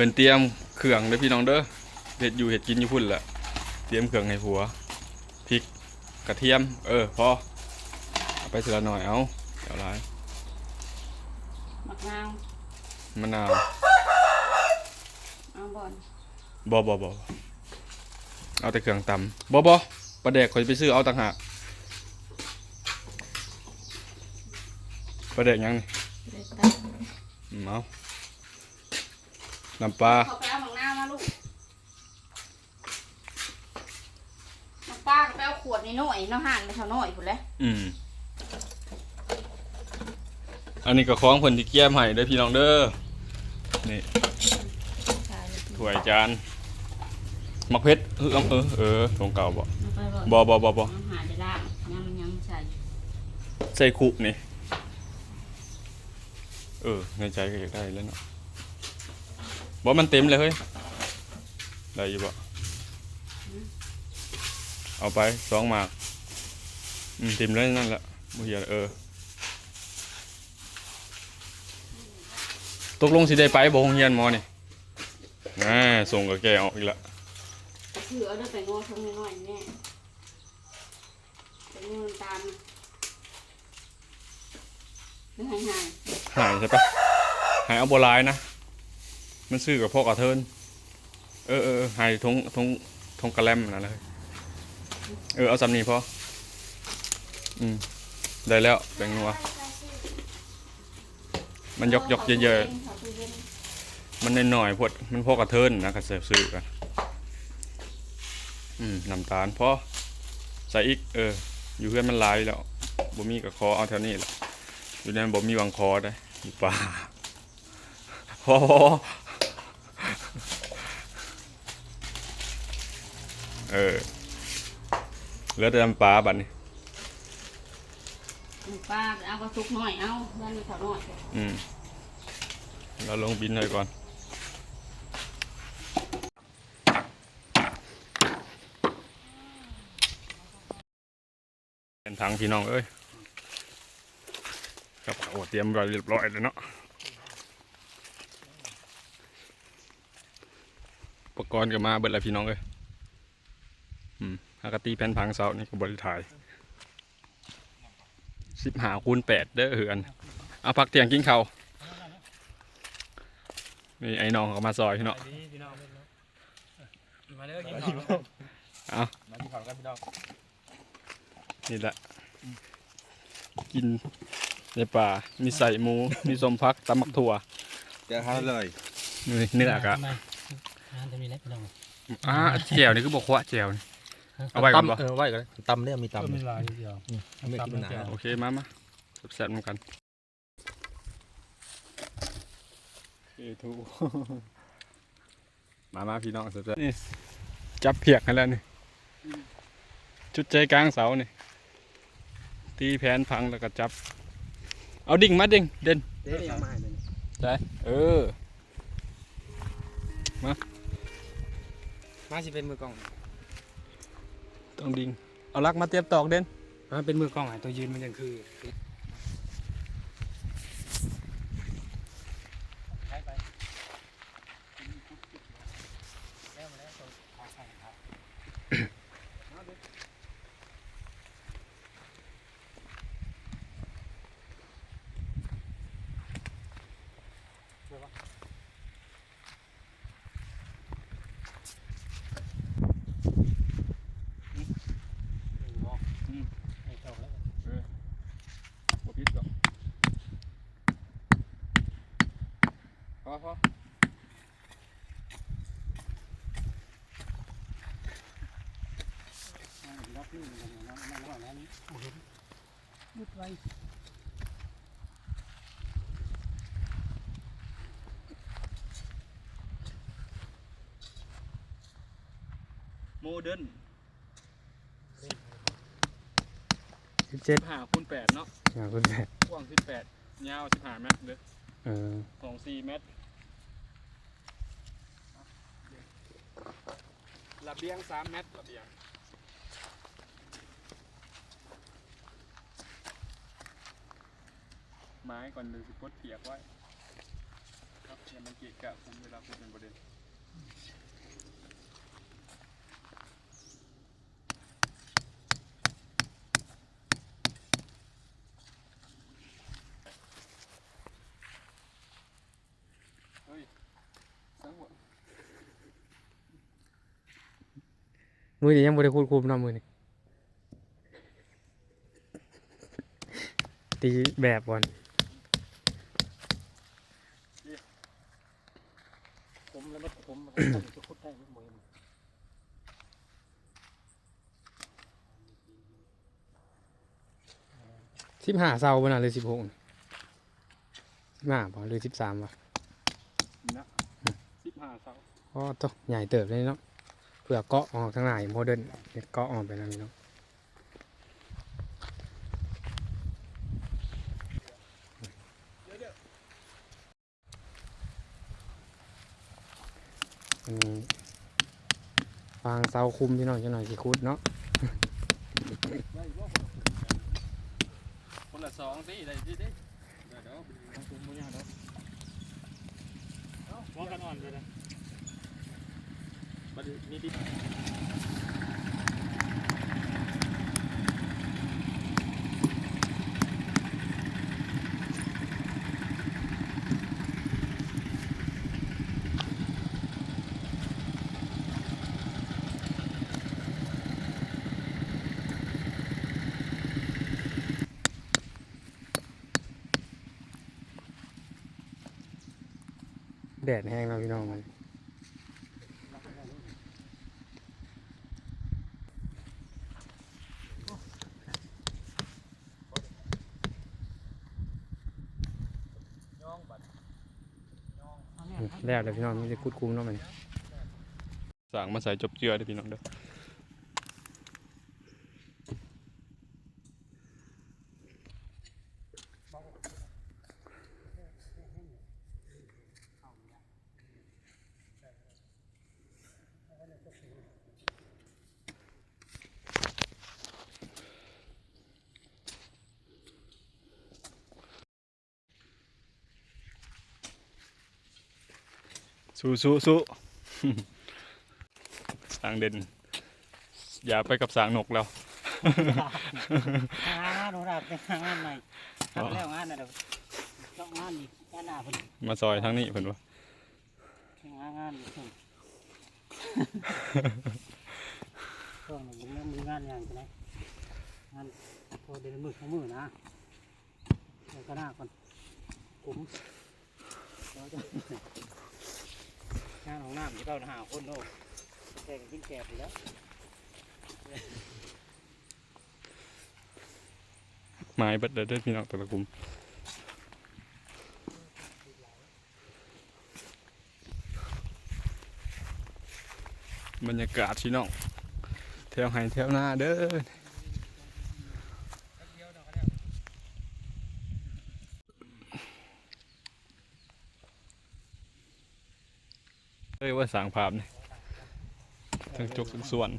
พิ่นเตรียมเครื่องเด้อพี่น้องเด้อเห็ดอยู่เห็ดกินอยู่พุ่นแหละเตรียมเครื่องให้ผัวพริกกระเทียม เออพอเอาไปสิละหน่อยเอาเดี๋ยวหลายมะนาวมะนาวเอาบอนบอบอบอเอาแต่เครื่องตำบอบอปลาแดกคอยไปซื้อเอาต่างหากปลาแดกยังนี่เลยตัดอืมเอา น้ำปลาเขาไปเอามะนาวมาลูกน้ำปลาก็ไปเอาขวดนี่หน่อยเนาะห่านไปเท่าน้อยพุ่นแหละอืม อันนี้ก็คล้องเพิ่นที่เกี้ยมให้เด้อพี่น้องเด้อ นี่ใช่ถ้วยจานมักเพชรเออเออเออลงเก่าบ่เอาไปบ่บ่บ่บ่บ่อาหารจะล่างยังยังใส่ใส่คุนี่ เออในใจก็อยากได้แล้วเนาะ บ่มันเต็มเลยเฮ้ย ได้อยู่บ่เอาไปสองหมาก อืมเต็มเลยนั่นแหละบ่เหียเออ ตกลงสิได้ไปบ่โรงเรียนหมอนี่น่าส่งกับแกออกอีกละคือเอาเด้อไปงอทั้งน้อยๆแน่เป็นเงินตามไม่หายหายหายใช่ปะหายเอาโบรายนะ มันซื้อกับพ่อกระเทินเออเออเออหายทงทงทงกระแลมนั่นเลยเออเอาสำนีพออืมได้แล้วแบ่งนัวมันยกยกเยอะๆมันน้อยๆพวดมันพ่อกระเทินนะกระเสบซื้อกันอืมน้ำตาลพอใส่อีก เออ อยู่เพื่อนมันหลายแล้วบ่มีกับคอเอาแถวนี้แหละอยู่ในนบ่มีวังคอได้อยู่ป่าพอ ออเหลือแต่น้ำปลาบัดนี้ป้าเอากระทุกหน่อย เอาเพื่อนมีเท่าน้อยอืมเราลงบินเลยก่อน เป็นทางพี่น้องเอ้ยกับข้าวเตรียมไว้เรียบร้อยเลยเนาะอุปกรณ์ก็มาเบิดแล้วพี่น้องเอ้ย อืมอากาตีแผ่นพังเสานี่ก็บริถ่ายสิบหาคูณแปดเด้อเหือน เอาพักเตียงกินข้าวนี่ไอ้น้องเขามาซอยพี่เนาะพี่น้องมาเด้อกินข้าวเอามากินข้าวกันพี่น้องนี่แหละ กินในป่า มีใส่หมู มีสมพักตำมักถั่วเดี๋ยวเขาเลยนี่เนื้อกะทำไมอ่าจะมีเล็กพี่น้องอ่าแจวนี่คือบอกว่าแจวนี่ เอาไว้ก่อนปะเออไว้ก่อนตำเนี่ยมีเออตำมีลายเดียวไม่กินมันหนาโอเคมามาแซ่บๆเหมือนกันเอทูมามาพี่น้องแซ่บๆนี่จับเพียกกันแล้วนี่จุดใจกลางเสานี่ตีแผนพังแล้วก็จับ เอาดิ่งมาดิ่งเด่นเดี๋ยวยังไม่เลยได้เออ มาสิเป็นมือกล้อง ต้องดิง เอาลักมาเตรียมตอกเด่นมาเป็นมือกล้องอะตัวยืนมันยังคือเจ้าแล้ว บ่ผิดดอกพ อพอรับนี่มันยังไม่รอดแล้วนี่เห็นมุดไว้โมเดิร์นสิบเจ็ดห้าคูณแปดเนาะอ่าคุณแม่กว้างสิบแปดยาวสิบห้าเมตรเด้อเออ สองสี่เมตร ระเบียงสามเมตรระเบียงไม้ก่อนเลยสิพดเปียกไว้ครับอย่ามันเกะกะผมเวลาพูดเป็นประเด็นเฮ้ยสังหวะ มือนี้ยังบ่ได้คูดคุมเนาะมือนี้ตีแบบก่อนผมแล้วไม่ผมมันจะคุดได้ไม่หมดสิบห้าเซาบ่น่ะหรือสิบหกสิบห้าบ่หรือสิบสามวะนะสิบห้าเสาอ๋อตวใหญ่เติบเลยเนาะเพื่อเกาะออกทางไหนโมเดิร์นเกาะออกไปแล้วนี่เนาะอันนี้ฟางเสาคุมพี่น้องจังหน่อยสิคุดเนาะคนละสองสิได้สิเด้เดี๋ยวเดี๋ยวผมไม่ยากเดี๋ยวว่ากันอ่อนเลยนะ แดดแห้งแล้วพี่น้องมัน แล้วเลยพี่น้องมีแต่คุดคุ้มเนาะมันสั่งมาใส่จบเจือเด้อพี่น้องเด้อ สู้สู้สู้สางเด่น อย่าไปกับสางนกแล้วหางานโหราไปหางานใหม่ทำแล้วงานนะเดี๋ยวต้องงานอีกงานหน้าเพิ่นมาซอยทั้งนี้เพิ่นว่าหางานอีกส่งช่วงนี้ยังมีงานอย่างไรงานพอเดือนมือของมือนะเดี๋ยวก็หน้าก่อนผมเดี๋ยวจะ งานของน้ำที่เราหาคนโน่แก่กันยิ่งแก่แล้วไม้บิดเด้อเด้อพี่น้องแต่ละกลุ่มบรรยากาศพี่น้องแถวไห้แถวหน้าเด้อ เอ้ยว่าสางภาพนี่ทั้งจกทั้งส่วน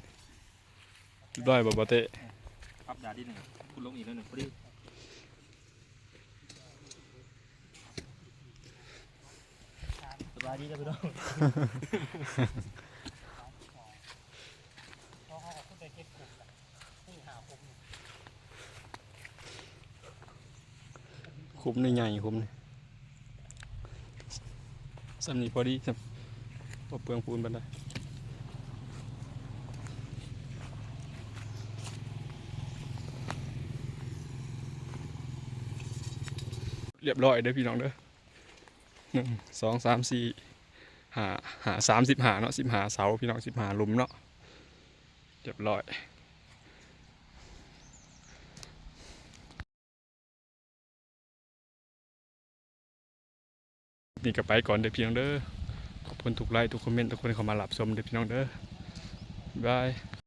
ด้อยบ่บ่เตะครับยาที่หนึ่งคุณลงอีกแล้วหนึ่งพอดีสบายดีจ้ะพี่น้องคุ้มในใหญ่คุ้มนี่สำนีพอดีสำ บ่เปลืองปูนบันไดเรียบร้อยเด้อพี่น้องเด้อหนึ่งสองสามสี่หาหาสามสิบหาเนาะสิบหาเสาพี่น้องสิบหาลุมเนาะเรียบร้อยนี่ก็ไปก่อนเด้อพี่น้องเด้อ คนถูกไลค์ทุกคอมเมนต์ทุกคนเข้ามารับชมเด็กพี่น้องเด้อบาย